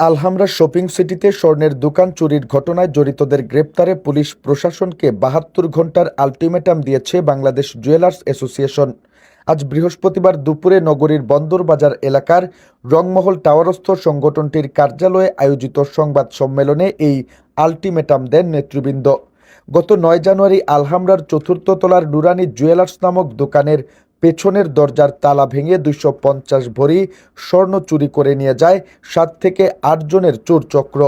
আলহামরা shopping সিটিতে স্বর্ণের দোকান চুরির ঘটনায় জড়িতদের গ্রেপ্তারে পুলিশ প্রশাসনকে বাহাত্তর ঘণ্টার আলটিমেটাম দিয়েছে বাংলাদেশ জুয়েলার্স অ্যাসোসিয়েশন। আজ বৃহস্পতিবার দুপুরে নগরীর বন্দরবাজার এলাকার রংমহল টাওয়ারস্থ সংগঠনটির কার্যালয়ে আয়োজিত সংবাদ সম্মেলনে এই আলটিমেটাম দেন নেতৃবৃন্দ। গত নয় জানুয়ারি আলহামরার চতুর্থ তলার নুরানি জুয়েলার্স নামক দোকানের পেছনের দরজার তালা ভেঙে দুইশো পঞ্চাশ ভরি স্বর্ণ চুরি করে নিয়ে যায় সাত থেকে আটজনের চোর চক্র।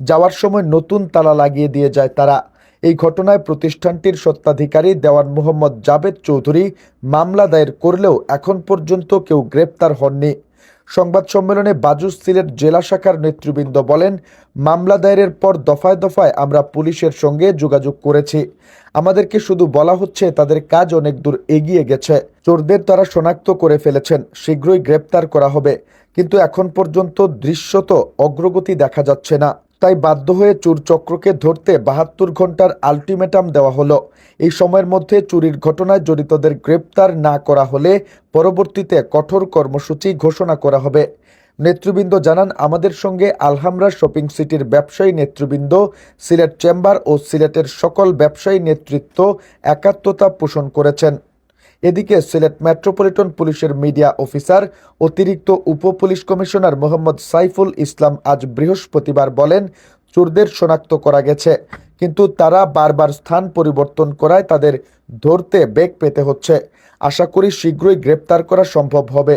যাওয়ার সময় নতুন তালা লাগিয়ে দিয়ে যায় তারা। এই ঘটনায় প্রতিষ্ঠানটির সত্ত্বাধিকারী দেওয়ান মোহাম্মদ জাবেদ চৌধুরী মামলা দায়ের করলেও এখন পর্যন্ত কেউ গ্রেপ্তার হননি। সংবাদ সম্মেলনে বাজুস সিলেট জেলা শাখার নেতৃবৃন্দ বলেন, মামলা দায়েরের পর দফায় দফায় আমরা পুলিশের সঙ্গে যোগাযোগ করেছি। আমাদেরকে শুধু বলা হচ্ছে, তাদের কাজ অনেক দূর এগিয়ে গেছে। চোরদের তারা শনাক্ত করে ফেলেছেন, শীঘ্রই গ্রেপ্তার করা হবে। কিন্তু এখন পর্যন্ত দৃশ্যত অগ্রগতি দেখা যাচ্ছে না। তাই বাধ্য হয়ে চোর চক্রকে ধরতে বাহাত্তর ঘণ্টার আলটিমেটাম দেওয়া হলো। এই সময়ের মধ্যে চুরির ঘটনায় জড়িতদের গ্রেপ্তার না করা হলে পরবর্তীতে কঠোর কর্মসূচি ঘোষণা করা হবে। নেতৃবৃন্দ জানান, আমাদের সঙ্গে আলহামরা শপিং সিটির ব্যবসায়ী নেতৃবৃন্দ, সিলেট চেম্বার ও সিলেটের সকল ব্যবসায়ী নেতৃত্ব একাত্মতা পোষণ করেছেন। এদিকে সিলেট মেট্রোপলিটন পুলিশের মিডিয়া অফিসার, অতিরিক্ত উপ পুলিশ কমিশনার মোহাম্মদ সাইফুল ইসলাম আজ বৃহস্পতিবার বলেন, চোরদের শনাক্ত করা গেছে। কিন্তু তারা বারবার স্থান পরিবর্তন করায় তাদের ধরতে বেগ পেতে হচ্ছে। আশা করি শীঘ্রই গ্রেপ্তার করা সম্ভব হবে।